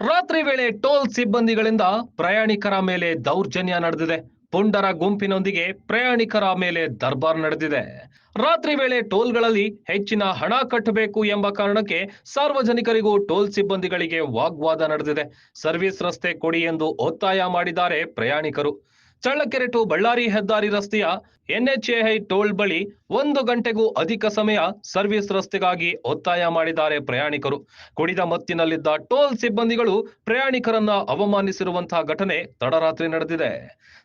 ರಾತ್ರಿ ವೇಳೆ ಟೋಲ್ ಸಿಬ್ಬಂದಿಗಳಿಂದ ಪ್ರಯಾಣಿಕರ ಮೇಲೆ ದೌರ್ಜನ್ಯ ನಡೆದಿದೆ. ಪುಂಡರ ಗುಂಪಿನೊಂದಿಗೆ ಪ್ರಯಾಣಿಕರ ಮೇಲೆ ದರ್ಬಾರ್ ನಡೆದಿದೆ. ರಾತ್ರಿ ವೇಳೆ ಟೋಲ್ಗಳಲ್ಲಿ ಹೆಚ್ಚಿನ ಹಣ ಕಟ್ಟಬೇಕು ಎಂಬ ಕಾರಣಕ್ಕೆ ಸಾರ್ವಜನಿಕರಿಗೂ ಟೋಲ್ ಸಿಬ್ಬಂದಿಗಳಿಗೆ ವಾಗ್ವಾದ ನಡೆದಿದೆ. ಸರ್ವಿಸ್ ರಸ್ತೆ ಕೊಡಿ ಎಂದು ಒತ್ತಾಯ ಮಾಡಿದ್ದಾರೆ ಪ್ರಯಾಣಿಕರು. ಚಳ್ಳಕೆರೆ ಟು ಬಳ್ಳಾರಿ ಹೆದ್ದಾರಿ ರಸ್ತೆಯ ಎನ್ಎಚ್ಎಐ ಟೋಲ್ ಬಳಿ ಒಂದು ಗಂಟೆಗೂ ಅಧಿಕ ಸಮಯ ಸರ್ವಿಸ್ ರಸ್ತೆಗಾಗಿ ಒತ್ತಾಯ ಮಾಡಿದ್ದಾರೆ ಪ್ರಯಾಣಿಕರು. ಕುಡಿದ ಮತ್ತಿನಲ್ಲಿದ್ದ ಟೋಲ್ ಸಿಬ್ಬಂದಿಗಳು ಪ್ರಯಾಣಿಕರನ್ನ ಅವಮಾನಿಸಿರುವಂತಹ ಘಟನೆ ತಡರಾತ್ರಿ ನಡೆದಿದೆ.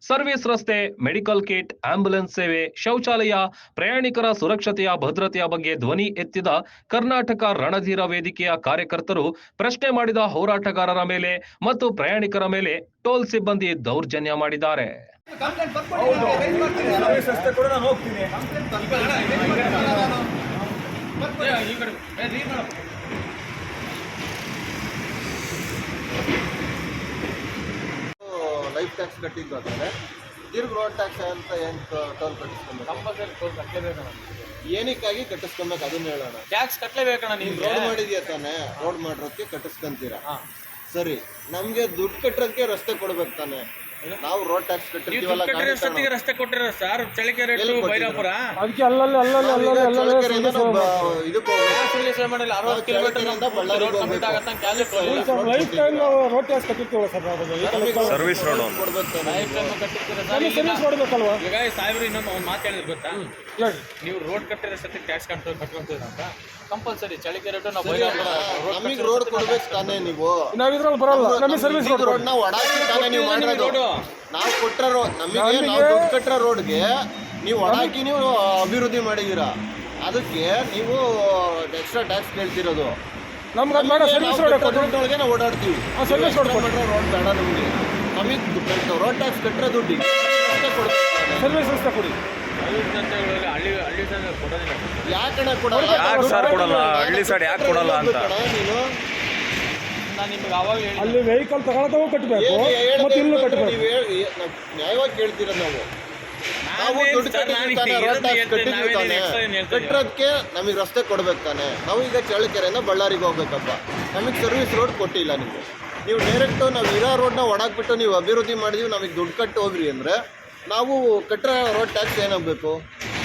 ಸರ್ವಿಸ್ ರಸ್ತೆ, ಮೆಡಿಕಲ್ ಕಿಟ್ ಆಂಬ್ಯುಲೆನ್ಸ್ ಸೇವೆ, ಶೌಚಾಲಯ, ಪ್ರಯಾಣಿಕರ ಸುರಕ್ಷತೆಯ ಭದ್ರತೆಯ ಬಗ್ಗೆ ಧ್ವನಿ ಎತ್ತಿದ ಕರ್ನಾಟಕ ರಣಧೀರ ವೇದಿಕೆಯ ಕಾರ್ಯಕರ್ತರು ಪ್ರಶ್ನೆ ಮಾಡಿದ ಹೋರಾಟಗಾರರ ಮೇಲೆ ಮತ್ತು ಪ್ರಯಾಣಿಕರ ಮೇಲೆ ಟೋಲ್ ಸಿಬ್ಬಂದಿ ದೌರ್ಜನ್ಯ ಮಾಡಿದ್ದಾರೆ. ಲೈಫ್ ಟ್ಯಾಕ್ಸ್ ಕಟ್ಟಿದ್ದು ಅಂದರೆ ತಿರ್ಗಿ ರೋಡ್ ಟ್ಯಾಕ್ಸ್ ಅಂತ ಏನು ಟೋಲ್ ಕಟ್ಟಿಸ್ಕೊಬೇಕು ಕಂಪಲ್ಸರಿ ಟೋಲ್ ಕಟ್ಟಲೇಬೇಕಣ್ಣ ಏನಕ್ಕಾಗಿ ಕಟ್ಟಿಸ್ಕೊಬೇಕು? ಅದನ್ನ ಹೇಳೋಣ. ಟ್ಯಾಕ್ಸ್ ಕಟ್ಟಲೇಬೇಕಣ್ಣ ನೀನು ನೀವು ರೋಡ್ ಮಾಡಿದ್ಯಾ ತಾನೆ? ರೋಡ್ ಮಾಡಿರೋದಕ್ಕೆ ಕಟ್ಟಿಸ್ಕೊಂತೀರಾ? ಹಾ. ಸರಿ. ನಮಗೆ ದುಡ್ಡು ಕಟ್ಟೋದಕ್ಕೆ ರಸ್ತೆ ಕೊಡ್ಬೇಕು ತಾನೇ? ನಾವು ರೋಡ್ ಟ್ಯಾಕ್ಸ್ ಕಟ್ಟಿರ್ತೀವಲ್ಲ ಅಷ್ಟೊತ್ತಿಗೆ ರಸ್ತೆ ಕೊಟ್ಟಿರೋ ಸರ್ ಚಳಿಕೆರೆ ಟು ಬೈರಾಪುರ? ಅದಕ್ಕೆ ಅಲ್ಲಲ್ಲಿ ಅಲ್ಲಲ್ಲಿ ಅಲ್ಲಲ್ಲಿ ಅಲ್ಲಲ್ಲಿ ಇದಕ್ಕೆ ಸುಳ್ಳಿ ಸೇವೆ ಮಾಡಿಲ್ಲ ಅರವತ್ತು ಕಿಲೋಮೀಟರ್ ಅಂತ ಬಳ್ಳಾರಿಗೆ ರೋಡ್ ಕಂಪ್ಲೀಟ್. ಆಗತ್ತ ಕ್ಯಾಲ್ಕುಲೇಟ್ ಲೈಫ್ ಟೈಮ್ ನಾವು ರೋಡ್ ಟ್ಯಾಕ್ಸ್ ಕಟ್ಟಿರ್ತೀವಲ್ಲ ಸರ್ ನಾವು ಸರ್ವಿಸ್ ರೋಡ್ ಕೊಡ್ಬೇಕು. ಲೈಫ್ ಟೈಮ್ ಕಟ್ಟಿರ್ತೀರ ಸರ್? ಸರ್ವಿಸ್ ಮಾಡಬೇಕಲ್ವಾ ಈಗ ಸಾಹೇಬ್ರು ಇನ್ನೊಂದು ಒಂದು ಮಾತು ಹೇಳಿದ್ರು ಗೊತ್ತಾ? ನೀವು ರೋಡ್ ಕಟ್ಟಿರೋ ಸತಿ ಟ್ಯಾಕ್ಸ್ ಕಟ್ಟೋ ಕಟ್ಕೊಂತೀರ ಅಂತ. ಕಂಪಲ್ಸರಿ ಚಳಿಕೆರೆ ಟು ನಾವು ನಮಗೆ ರೋಡ್ ಕೊಡ್ಬೇಕು ತಾನೇ ನೀವು. ನಾವು ಇದ್ರಲ್ಲಿ ಬರಲ್ಲ ನಮಗೆ ಸರ್ವಿಸ್ ರೋಡ್ ನಾವು ಒಡಾಕಿ ತಾನೇ ನೀವು ಮಾಡಿರೋದು ನಾವು ಕೊಟ್ಟ ರೋಡ್ ನಮಗೆ ನಾವು ದುಡ್ಡು ಕಟ್ಟಿರೋ ರೋಡ್ಗೆ ನೀವು ಒಡಾಕಿ ನೀವು ಅಭಿವೃದ್ಧಿ ಮಾಡಿದೀರಾ? ಅದಕ್ಕೆ ನೀವು ಎಕ್ಸ್ಟ್ರಾ ಟ್ಯಾಕ್ಸ್ ಕೇಳ್ತಿರೋದು. ನಮ್ಗೆ ಅದು ಬೇಡ ಸರ್ವಿಸ್ ರೋಡ್ ಕೊಟ್ಟು ನಾವು ಓಡಾಡ್ತೀವಿ. ಆ, ಸರ್ವಿಸ್ ರೋಡ್ ಕೊಡಿ. ರೋಡ್ ಬೇಡ ನಮಗೆ. ನಮಗೆ ರೋಡ್ ಟ್ಯಾಕ್ಸ್ ಕಟ್ಟರೆ ದುಡ್ಡಿಗೆ. ಸರ್ವಿಸ್ ರಸ್ತೆ ಕೊಡಿ. ಸೈಡ್ ಯಾಕ್ ಸರ್ ಕೊಡಲ್ಲ? ಹಳ್ಳಿ side ಯಾಕ್ ಕೊಡಲ್ಲ ಅಂತ? ನೀನು? ನಾನು ನಿಮ್ಗೆ ಅವಾಗ ಹೇಳಿ ಅಲ್ಲಿ ವೆಹಿಕಲ್ ತಗೊಳ್ತಾವು ಕಟ್ಟಬೇಕು ಮತ್ತೆ ಇಲ್ಲೂ ಕಟ್ಟಬೇಕು ನೀವು ಹೇಳಿ ನ್ಯಾಯವಾಗಿ ಕೇಳ್ತೀರ ನಾವು? ನಾವು ದುಡ್ಡು ಕಟ್ಟಿದ್ದೀವಿ ತಾನೆ. ಕಟ್ಟೋದಕ್ಕೆ ನಮಗೆ ರಸ್ತೆ ಕೊಡ್ಬೇಕು ತಾನೆ. ನಾವು ಈಗ ಚಳ್ಳಕೆರೆಯಿಂದ ಬಳ್ಳಾರಿಗೆ ಹೋಗ್ಬೇಕಪ್ಪ. ನಮಗೆ ಸರ್ವಿಸ್ ರೋಡ್ ಕೊಟ್ಟಿಲ್ಲ ನೀವು ನೀವು ಡೈರೆಕ್ಟು ನಾವು ಇರೋ ರೋಡ್ನ ಒಣಗ್ಬಿಟ್ಟು ನೀವು ಅಭಿವೃದ್ಧಿ ಮಾಡಿದೀವಿ ನಮಗೆ ದುಡ್ಡು ಕಟ್ಟಿ ಹೋಗ್ರಿ ಅಂದರೆ ನಾವು ಕಟ್ಟರೆ ರೋಡ್ ಟ್ಯಾಕ್ಸ್ ಏನಾಗಬೇಕು?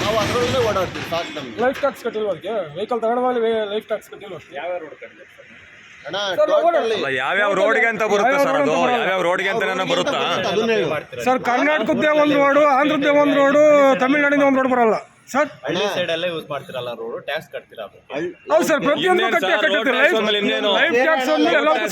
ನಾವು ಅದರಲ್ಲೇ ಓಡಾಡ್ತೀವಿ ಸಾಕು ನಮಗೆ. ಲೈಫ್ ಟ್ಯಾಕ್ಸ್ ಕಟ್ಟಿಲ್ವ ಅದಕ್ಕೆ? ವೆಹಿಕಲ್ ತಗೊಳ್ಳುವಾಗ ಲೈಫ್ ಟ್ಯಾಕ್ಸ್ ಕಟ್ಟಿಲ್ವ ಯಾವ ರೋಡ್ ಕಟ್ಟಬೇಕು ಅಣ್ಣ ಸರ್, ನಾವು ಟೋಟಲಿ ಅಲ್ಲ ಯಾವ್ಯಾವ ರೋಡ್ಗೆ ಅಂತ ಬರುತ್ತೆ ಸರ್ ಅದು? ಯಾವ್ಯಾವ ರೋಡ್ಗೆ ಅಂತಾನೆ ಬರುತ್ತಾ? ಅದನ್ನ ಸರ್ ಕರ್ನಾಟಕದ್ದೇ ಒಂದು ರೋಡು ಆಂಧ್ರದ್ದೇ ಒಂದು ರೋಡು ತಮಿಳ್ನಾಡಿಂದ ಒಂದು ರೋಡ್ ಬರಲ್ಲ. ಸರ್ ಹಳ್ಳಿ ಸೈಡ್ ಅಲ್ಲೇ ಯೂಸ್ ಮಾಡ್ತಿರಲ್ಲ ರೋಡ್ ಟ್ಯಾಕ್ಸ್ ಕಟ್ತೀರಾ ಹೌದು ಸರ್ ಪ್ರತಿಯೊಂದು ಕಟ್ಟೆ? ಲೈಫ್ ಟ್ಯಾಕ್ಸ್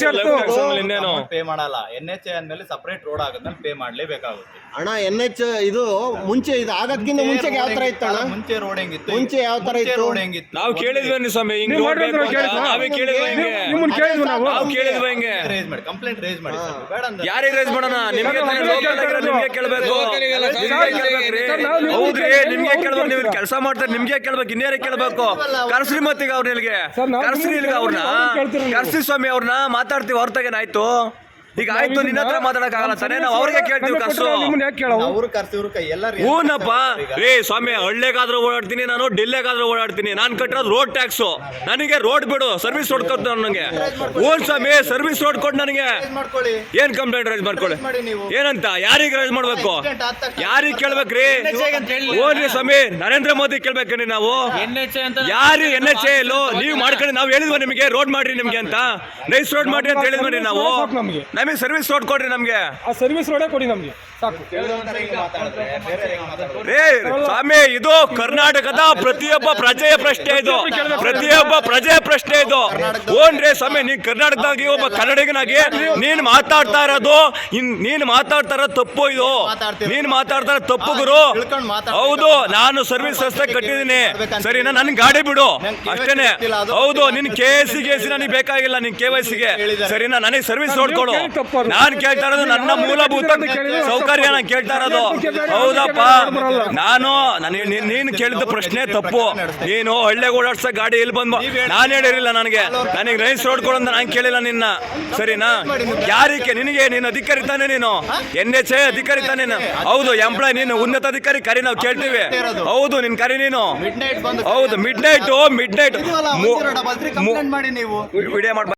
ಸೇರ್ತು. ಇನ್ನೇನು? ಪೇ ಮಾಡಲ್ಲ ಎನ್ ಎಚ್ ಎ ಅಂದ್ಮೇಲೆ ಸಪರೇಟ್ ರೋಡ್ ಆಗೋದ್ಮೇಲೆ ಪೇ ಮಾಡ್ಲೇಬೇಕಾಗುತ್ತೆ ಅಣ್ಣ ಎನ್ ಎಚ್ ಇದು ಮುಂಚೆ ಇದು ಆಗೋದ್ಕಿಂತ ಮುಂಚೆ ಯಾವ ತರ ಇತ್ತು ಅಣ್ಣ ಮುಂಚೆ ರೋಡ್ ಹೆಂಗಿತ್ತು? ಮುಂಚೆ ಯಾವ ತರ ಇತ್ತು? ರೋಡ್ ಹೆಂಗಿತ್ತು? ನಾವು ಕೇಳಿದ್ವಿ ಸ್ವಾಮಿ ಹಿಂಗ್ ರೋಡ್ ಬೇಕು. ಕೇಳಿದ್ವಾ? ನಾವೇ ಕೇಳಿದ್ವಿ ಹಿಂಗೆ. ನಿಮ್ಮನ್ನ ಕೇಳಿದ್ವಿ ನಾವು. ನಾವು ಕೇಳಿದ್ವಿ ಹಿಂಗೆ. ರೇಸ್ ಮಾಡಿ ಕಂಪ್ಲೇಂಟ್ ರೇಸ್ ಮಾಡಿ ಸರ್ ಬೇಡ ಅಂದ್ರೆ ಯಾರಿಗೆ ರೈಸ್ ಮಾಡೋಣ? ನಿಮ್ಗೆ ನಿಮಗೆ ಕೇಳ್ಬೇಕು. ನಿಮ್ಗೆ ನಾವು ನಿಮ್ಗೆ ಹೌದ್ರಿ ಕೇಳ್ಬೇಕು ಕೇಳ್ತೀರಾ? ಕೆಲಸ ಮಾಡ್ತಾರೆ ನಿಮ್ಗೆ ಕೇಳ್ಬೇಕು ಇನ್ನೇರೇ ಕೇಳ್ಬೇಕು. ಕರ್ಸ್ರಿ ಮತ್ತೀಗ ಅವ್ರನ್ನ ಇಲ್ಲಿಗೆ. ಸರ್, ಕರ್ಸ್ರಿ ಇಲ್ಲಿಗೆ ಅವ್ರನ್ನ. ಕರ್ಸಿ ಸ್ವಾಮಿ ಅವ್ರನ್ನ ಮಾತಾಡ್ತೀವಿ ಹೊರತಾಗೇನಾಯ್ತು? ತಗೇನಾಯ್ತು ಈಗ ಆಯ್ತು ನಿನ್ನ ಹತ್ರ ಮಾತಾಡಕ್ ಆಗಲ್ಲ ತಾನೇ ನಾವು ಅವ್ರಿಗೆ ಕೇಳ್ತೀವಿ ಕರ್ಸು ನಿಮ್ಮನ್ನ ಯಾಕೆ ಕೇಳವು ಅವ್ರು ಕರ್ಸಿ ಇವ್ರ ಕೈ ಎಲ್ಲ ಹೂನಪ್ಪ. ಏ ಸ್ವಾಮಿ ಹಳ್ಳಿಗಾದ್ರೂ ಓಡಾಡ್ತೀನಿ ನಾನು ಡೆಲ್ಲಿಗಾದ್ರೂ ಓಡಾಡ್ತೀನಿ. ನಾನು ಕಟ್ಟಿರೋದು ರೋಡ್ ಟ್ಯಾಕ್ಸು ನನಗೆ ರೋಡ್ ಬಿಡು ಸರ್ವಿಸ್ ರೋಡ್ ಕೊಟ್ಟು ನನಗೆ ಹೂನ್ ಸ್ವಾಮಿ ಸರ್ವಿಸ್ ರೋಡ್ ಕೊಟ್ಟು ನನಗೆ. ಮಾಡ್ಕೊಳ್ಳಿ. ಏನ್ ಕಂಪ್ಲೇಂಟ್ ರೈಸ್ ಮಾಡ್ಕೊಳ್ಳಿ? ಏನಂತ? ಯಾರಿಗೆ ರೈಸ್ ಮಾಡ್ಬೇಕು? ಯಾರಿಗೆ ಕೇಳ್ಬೇಕ್ರಿ? ಓನ್ರಿ ಸ್ವಾಮಿ ನರೇಂದ್ರ ಮೋದಿ ಕೇಳ್ಬೇಕ್ರಿ ನಾವು. ಯಾರು ಎನ್ ಎಚ್ ಎ ಇಲ್ಲೋ ನೀವು ಮಾಡ್ಕೊಂಡು ನಾವು ಹೇಳಿದ್ವಿ ನಿಮಗೆ ರೋಡ್ ಮಾಡ್ರಿ ನಿಮ್ಗೆ ಅಂತ. ನೈಸ್ ರೋಡ್ ಮಾಡ್ರಿ ಅಂತ ಹೇಳಿದ್ವಿ ನಾವು. ನಮ್ಗೆ. ಸರ್ವಿಸ್ ರೋಡ್ ಕೊಡ್ರಿ ನಮ್ಗೆ. ಆ ಸರ್ವಿಸ್ ರೋಡೇ ಕೊಡಿ ನಮಗೆ. ಸಾಕು. ರೇ ಸ್ವಾಮಿ ಇದು ಕರ್ನಾಟಕದ ಪ್ರತಿಯೊಬ್ಬ ಪ್ರಜೆಯ ಪ್ರಶ್ನೆ ಇದು. ಪ್ರತಿಯೊಬ್ಬ ಪ್ರಜೆಯ ಪ್ರಶ್ನೆ ಇದು. ಓನ್ ರೇ ಸ್ವಾಮಿ ನೀನ್ ಕರ್ನಾಟಕದಾಗಿ ಒಬ್ಬ ಕನ್ನಡಿಗನಾಗಿ ನೀನ್ ಮಾತಾಡ್ತಾ ಇರೋದು ನೀನ್ ಮಾತಾಡ್ತಾ ಇರೋದು ತಪ್ಪು ಇದು. ನೀನ್ ಮಾತಾಡ್ತಾ ಇರೋ ತಪ್ಪು ಗುರು. ಹೌದು ನಾನು ಸರ್ವಿಸ್ ರಸ್ತೆ ಕಟ್ಟಿದ್ದೀನಿ. ಸರಿನಾ ನನ್ ಗಾಡಿ ಬಿಡು. ಅಷ್ಟೇನೆ. ಹೌದು ನಿನ್ ಕೆ ಎಸ್ ಸಿ ಗೆ ನನಗೆ ಬೇಕಾಗಿಲ್ಲ ನಿನ್ ಕೆ ವೈ ಸಿಗೆ. ಸರಿನಾ ನನಗೆ ಸರ್ವಿಸ್ ನೋಡ್ಕೊಡು ನಾನು ನಾನ್ ಕೇಳ್ತಾ ಇರೋದು ನನ್ನ ಮೂಲಭೂತ ಸೌಕರ್ಯ ನಾನು ಕೇಳ್ತಾ ಇರೋದು. ಹೌದಪ್ಪ. ನಾನು ನೀನ್- ಕೇಳಿದ ಪ್ರಶ್ನೆ ತಪ್ಪು. ನೀನು ಹಳ್ಳಿ ಓಡಾಡ್ಸ ಗಾಡಿ ಇಲ್ಲಿ ಬಂದು ನಾನು ಹೇಳಿರಲಿಲ್ಲ ನನಗೆ. ನನಗೆ ರೈಸ್ ರೋಡ್ ಕೊಡು ಅಂತ ನಾನು ಕೇಳಿಲ್ಲ ನಿನ್ನ. ಸರಿನಾ? ಯಾರಿಗೆ? ನಿನಗೆ? ನೀನು ಅಧಿಕಾರಿ ತಾನೆ ನೀನು. ಎನ್ ಎಚ್ ಎ ಅಧಿಕಾರಿ ತಾನೆ ನೀನು. ಹೌದು ಎಂಪ್ಲಾಯ್ ನೀನು. ಉನ್ನತ ಅಧಿಕಾರಿ ಕರಿ ನಾವು ಕೇಳ್ತೀವಿ. ಹೌದು ನಿನ್ ಕರಿ ನೀನು. ಹೌದು midnight midnight complaint ಮಾಡಿ ನೀವು. ವಿಡಿಯೋ ಮಾಡಿ